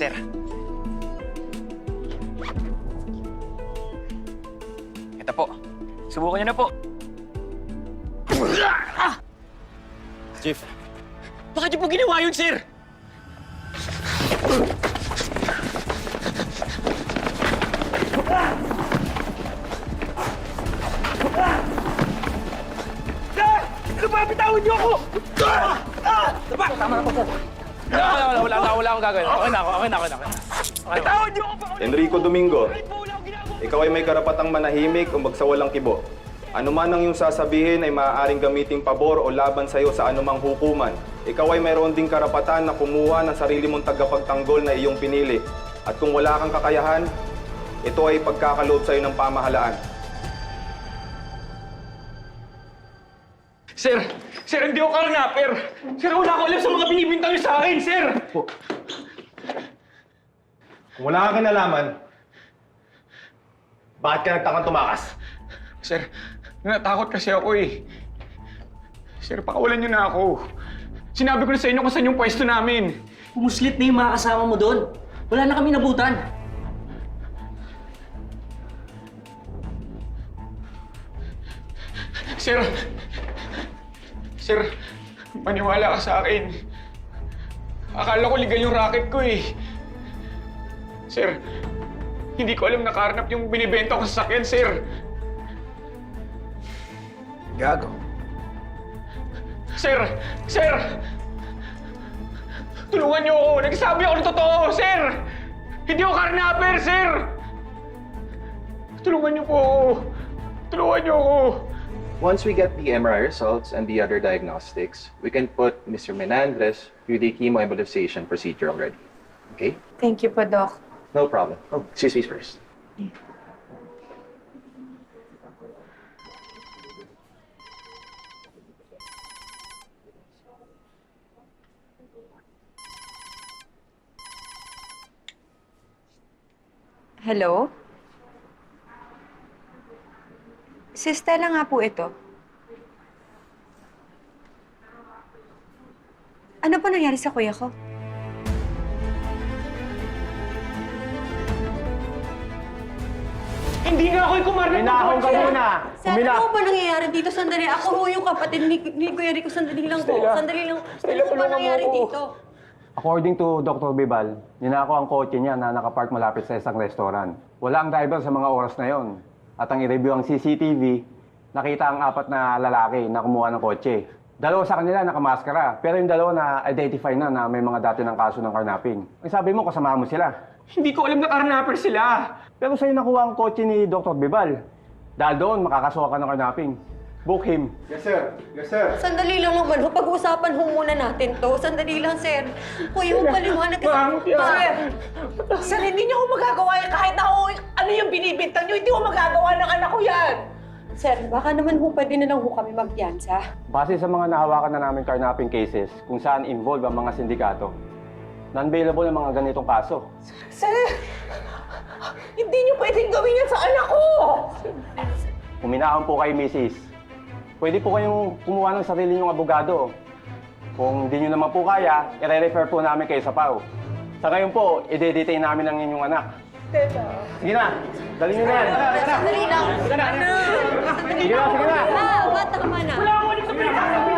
Sir. Ito po. Subukan niyo na po. Chief, Bakit niyo po ginawa yun, sir? Lumapitawan niyo ako! Tama! Tama na po, sir. Wala, wala, wala, akong gagawin. Okay na ako, okay na ako, okay na ako. Bitawan niyo ako! Enrico Domingo, Kahit po wala akong ginagawa. ikaw ay may karapatang manahimik o magsawalang kibo. Ano man ang iyong sasabihin ay maaaring gamiting pabor o laban sa iyo sa anumang hukuman. Ikaw ay mayroon ding karapatan na kumuha ng sarili mong tagapagtanggol na iyong pinili. At kung wala kang kakayahan, ito ay pagkakaloob sa iyo ng pamahalaan. Sir! Sir, hindi ako karnaper! Sir, wala ko alam sa mga binibintang niyo sa akin, sir! kung wala kang kinalaman, bakit ka nagtakang tumakas? Sir, natakot kasi ako eh. Sir, pakawalan niyo na ako. Sinabi ko na sa inyo kung saan yung pwesto namin. Pumuslit na yung mga kasama mo doon. Wala na kami nabutan. Sir, sir, maniwala ka sa akin. Akala ko legal yung racket ko eh. Sir, hindi ko alam nakaharnap yung binibenta ko sa sakyan, sir. Gago. Sir! Sir! Tulungan niyo ako! Nagsabi ako ng totoo, sir! Hindi ako karnaper, sir! Tulungan niyo po ako! Tulungan niyo ako! Once we get the MRI results and the other diagnostics, we can put Mr. Menandres through the chemoembolization procedure already. Okay? Thank you po, Doc. No problem. Oh, excuse me first. Hello? Si Stella nga po ito. Ano po nangyari sa kuya ko? Hindi nga ako yung kumarnap ng Hinahon ka muna! Sir, Humila! ano ba nangyayari dito? Sandali, ako ho yung kapatid ni, ni Kuya Rico. Sandali lang po. Stella. Sandali lang. Stella, ano ba tulungan mo nangyari ako. dito? According to Dr. Bibal, ninako ang kotse niya na nakapark malapit sa isang restaurant. Wala ang driver sa mga oras na yon. At ang i-review ang CCTV, nakita ang apat na lalaki na kumuha ng kotse. Dalawa sa kanila nakamaskara, pero yung dalawa na identify na na may mga dati ng kaso ng carnapping. Ang sabi mo, kasama mo sila. Hindi ko alam na karnaper sila. Pero sa'yo nakuha ang kotse ni Dr. Bibal. Dahil doon, makakasuha ka ng carnapping. Book him. Yes, sir. Yes, sir. Sandali lang naman ho. Pag-uusapan ho muna natin to. Sandali lang, sir. Kuya, ho paliwanag ka. Ma'am. Sir, Sir, hindi niyo ko magagawa yan. Kahit na ako, ano yung binibintang niyo, hindi ko magagawa ng anak ko yan. sir, baka naman ho pwede na lang ho kami magpiyansa. Base sa mga nahawakan na namin carnapping cases kung saan involved ang mga sindikato, non-bailable ang mga ganitong kaso. Sir, hindi niyo pwedeng gawin yan sa anak ko. Huminahon po kayo, Mrs. Pwede po kayong kumuha ng sarili niyong abogado. Kung hindi niyo naman po kaya, i-refer po namin kayo sa PAO. Sa ngayon po, i-detain namin ang inyong anak. Sige na, dali niyo na yan. Sandali lang. Sige na, sige na. Ah, bata ka na. Wala ako ulit sa pinagsasabi